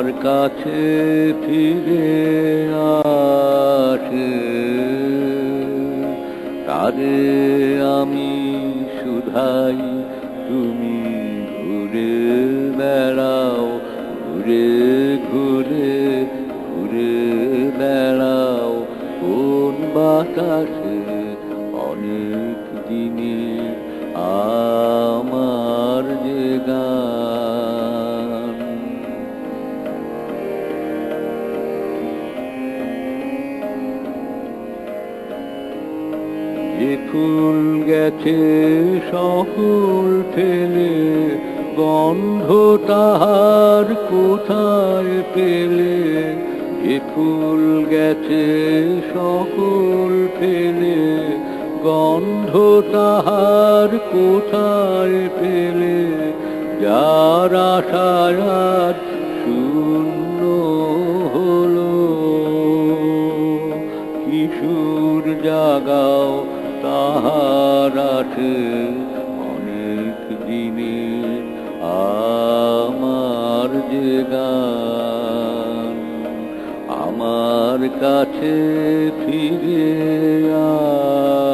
আমার কাছে ফিরে আসে। তারে আমি শুধাই, তুমি ঘুরে বেড়াও, ঘুরে ঘুরে ঘুরে বেড়াও। কোন বাতাসে অনেক দিনে আমার ফুল গেছে, সকল ফেলে। গন্ধ তাহার কোথায় পেলে? যে ফুল গেছে, সকল ফেলে। গন্ধ তাহার কোথায় পেলে? যার আশায় শূন্য হলো। কিশোর জাগাও আছে অনেক দিনে আমার যে গান আমার কাছে ফিরে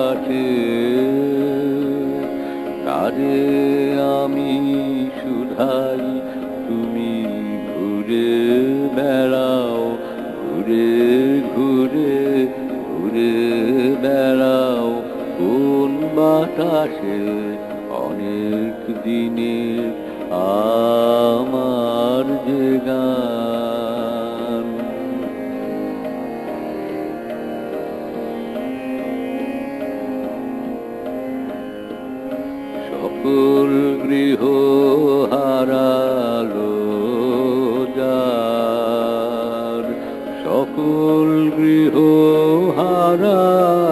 আসে তারে আমি শুধাই, তুমি ঘুরে বেড়াও, ঘুরে বাতাসে অনেক দিনে আমার যে গান। সকল গৃহ হারালো সকল গৃহ হারালো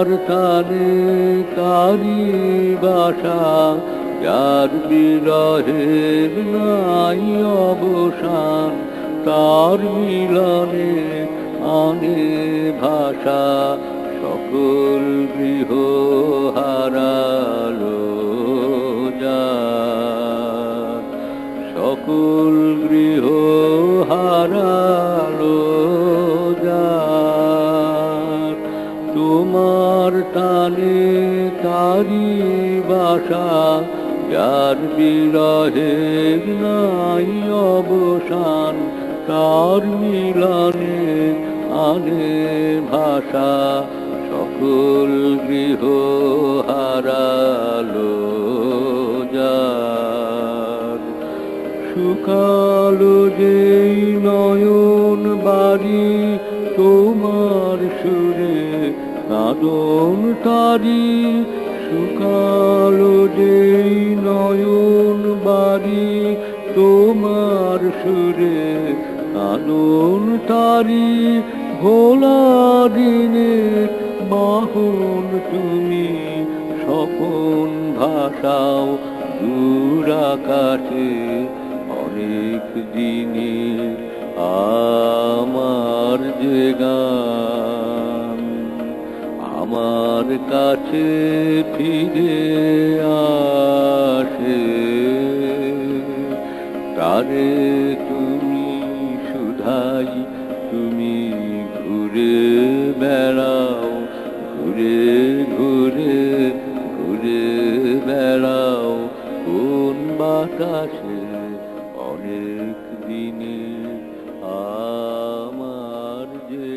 তোমার কানে কারি বাসা যার বিরহের নাই অবসান তার মিলনে আনে ভাষা সকল গৃহ তোমার টানে তারি বাসা, যার বিরহের নাই অবসান, তার মিলনে আনে ভাষা, সকল গৃহ হারালো যার। শুকালো যেই নয়ন বাড়ি, তোমার সুরে কাদন তারি শুকালো যেই নয়ন বাড়ি, তোমার সুরে কাদন তারি ভোলা দিনের বাহন তুমি স্বপন ভাষাও দূর আকাশে অনেক দিনে আমার কাছে ফিরে আসে। তারে তুমি শুধাই তুমি ঘুরে বেড়াও, ঘুরে ঘুরে ঘুরে বেড়াও। কোন বাতাসে অনেক দিনে আমার যে